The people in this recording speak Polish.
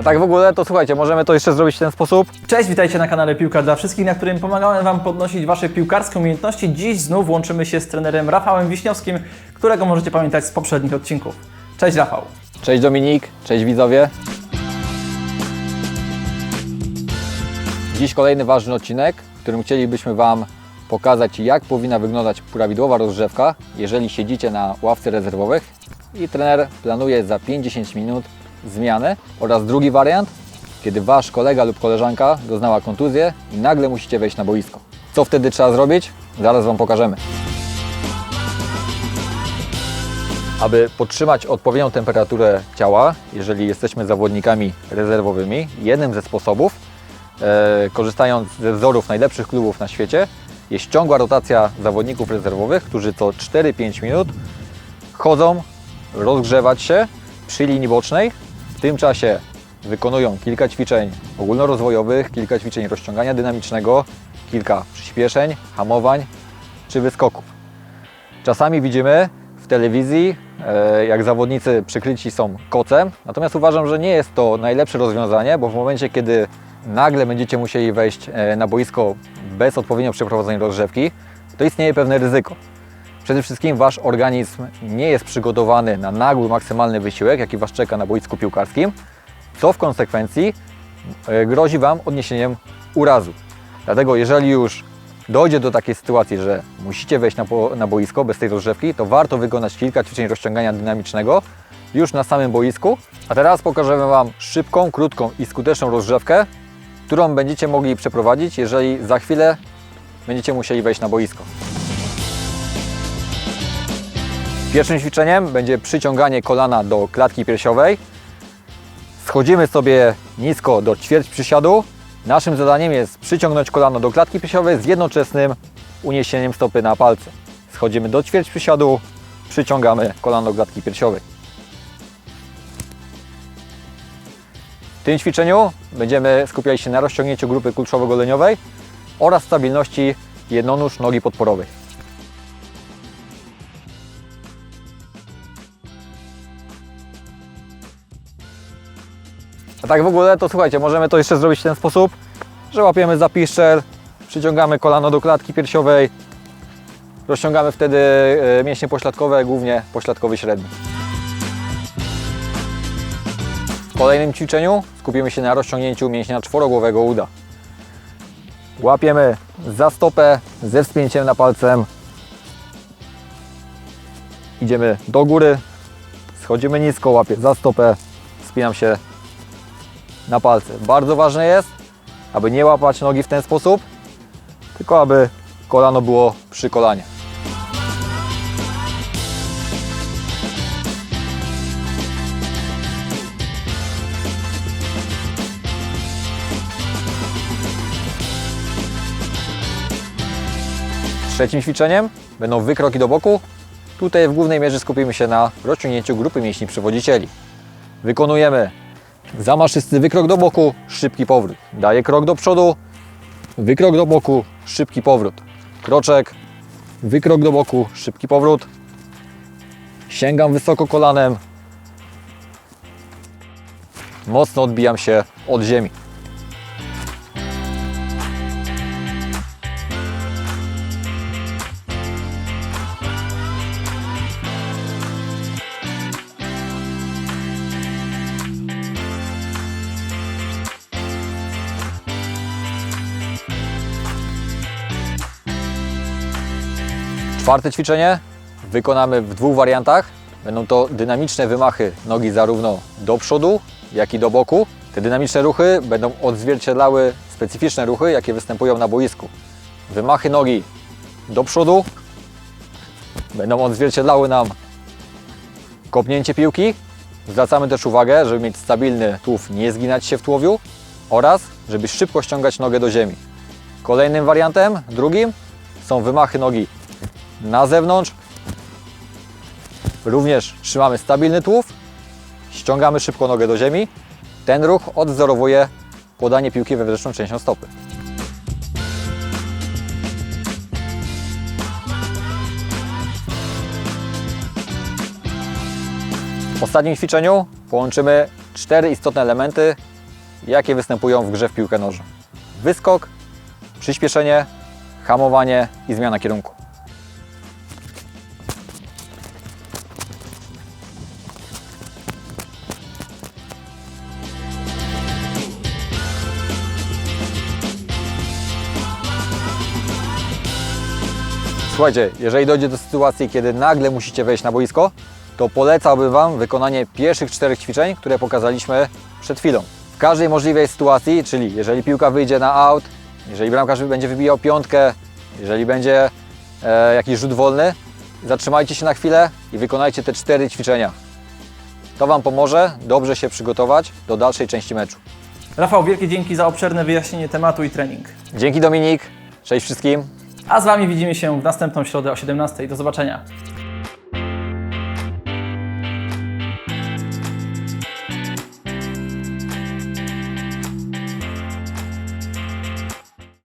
A tak w ogóle, to słuchajcie, możemy to jeszcze zrobić w ten sposób. Cześć, witajcie na kanale Piłka dla Wszystkich, na którym pomagamy Wam podnosić Wasze piłkarskie umiejętności. Dziś znów łączymy się z trenerem Rafałem Wiśniowskim, którego możecie pamiętać z poprzednich odcinków. Cześć Rafał. Cześć Dominik, cześć widzowie. Dziś kolejny ważny odcinek, w którym chcielibyśmy Wam pokazać, jak powinna wyglądać prawidłowa rozgrzewka, jeżeli siedzicie na ławce rezerwowych i trener planuje za 5-10 minut zmianę. Oraz drugi wariant, kiedy Wasz kolega lub koleżanka doznała kontuzję i nagle musicie wejść na boisko. Co wtedy trzeba zrobić? Zaraz Wam pokażemy. Aby podtrzymać odpowiednią temperaturę ciała, jeżeli jesteśmy zawodnikami rezerwowymi, jednym ze sposobów, e, korzystając ze wzorów najlepszych klubów na świecie, jest ciągła rotacja zawodników rezerwowych, którzy co 4-5 minut chodzą rozgrzewać się przy linii bocznej. W tym czasie wykonują kilka ćwiczeń ogólnorozwojowych, kilka ćwiczeń rozciągania dynamicznego, kilka przyspieszeń, hamowań czy wyskoków. Czasami widzimy w telewizji, e, jak zawodnicy przykryci są kocem, natomiast uważam, że nie jest to najlepsze rozwiązanie, bo w momencie, kiedy nagle będziecie musieli wejść e, na boisko bez odpowiednio przeprowadzonej rozgrzewki, to istnieje pewne ryzyko. Przede wszystkim Wasz organizm nie jest przygotowany na nagły, maksymalny wysiłek, jaki Was czeka na boisku piłkarskim, co w konsekwencji e, grozi Wam odniesieniem urazu. Dlatego jeżeli już dojdzie do takiej sytuacji, że musicie wejść na, na boisko bez tej rozgrzewki, to warto wykonać kilka ćwiczeń rozciągania dynamicznego już na samym boisku. A teraz pokażemy Wam szybką, krótką i skuteczną rozgrzewkę, którą będziecie mogli przeprowadzić, jeżeli za chwilę będziecie musieli wejść na boisko. Pierwszym ćwiczeniem będzie przyciąganie kolana do klatki piersiowej. Schodzimy sobie nisko do ćwierć przysiadu. Naszym zadaniem jest przyciągnąć kolano do klatki piersiowej z jednoczesnym uniesieniem stopy na palce. Schodzimy do ćwierć przysiadu, przyciągamy kolano do klatki piersiowej. W tym ćwiczeniu będziemy skupiali się na rozciągnięciu grupy kulszowo-goleniowej oraz stabilności jednonóż nogi podporowej. A tak w ogóle to słuchajcie, możemy to jeszcze zrobić w ten sposób, że łapiemy za piszczel, przyciągamy kolano do klatki piersiowej, rozciągamy wtedy e, mięśnie pośladkowe, głównie pośladkowy średni. W kolejnym ćwiczeniu skupimy się na rozciągnięciu mięśnia czworogłowego uda. Łapiemy za stopę ze wspięciem na palcem. Idziemy do góry, schodzimy nisko, łapię za stopę, wspinam się na palce. Bardzo ważne jest, aby nie łapać nogi w ten sposób, tylko aby kolano było przy kolanie. Trzecim ćwiczeniem będą wykroki do boku. Tutaj w głównej mierze skupimy się na rozciągnięciu grupy mięśni przewodzicieli. Wykonujemy Zamaszysty wykrok do boku, szybki powrót. Daję krok do przodu, wykrok do boku, szybki powrót. Kroczek, wykrok do boku, szybki powrót. Sięgam wysoko kolanem. Mocno odbijam się od ziemi. Czwarte ćwiczenie wykonamy w dwóch wariantach. Będą to dynamiczne wymachy nogi zarówno do przodu, jak i do boku. Te dynamiczne ruchy będą odzwierciedlały specyficzne ruchy, jakie występują na boisku. Wymachy nogi do przodu będą odzwierciedlały nam kopnięcie piłki. Zwracamy też uwagę, żeby mieć stabilny tułów, nie zginać się w tułowiu oraz żeby szybko ściągać nogę do ziemi. Kolejnym wariantem, drugim, są wymachy nogi na zewnątrz. Również trzymamy stabilny tułów, ściągamy szybko nogę do ziemi. Ten ruch odwzorowuje podanie piłki wewnętrzną częścią stopy. W ostatnim ćwiczeniu połączymy cztery istotne elementy, jakie występują w grze w piłkę nożną. Wyskok, przyspieszenie, hamowanie i zmiana kierunku. Słuchajcie, jeżeli dojdzie do sytuacji, kiedy nagle musicie wejść na boisko, to polecałbym Wam wykonanie pierwszych czterech ćwiczeń, które pokazaliśmy przed chwilą. W każdej możliwej sytuacji, czyli jeżeli piłka wyjdzie na aut, jeżeli bramkarz będzie wybijał piątkę, jeżeli będzie e, jakiś rzut wolny, zatrzymajcie się na chwilę i wykonajcie te cztery ćwiczenia. To Wam pomoże dobrze się przygotować do dalszej części meczu. Rafał, wielkie dzięki za obszerne wyjaśnienie tematu i trening. Dzięki Dominik, cześć wszystkim. A z Wami widzimy się w następną środę o 17. Do zobaczenia.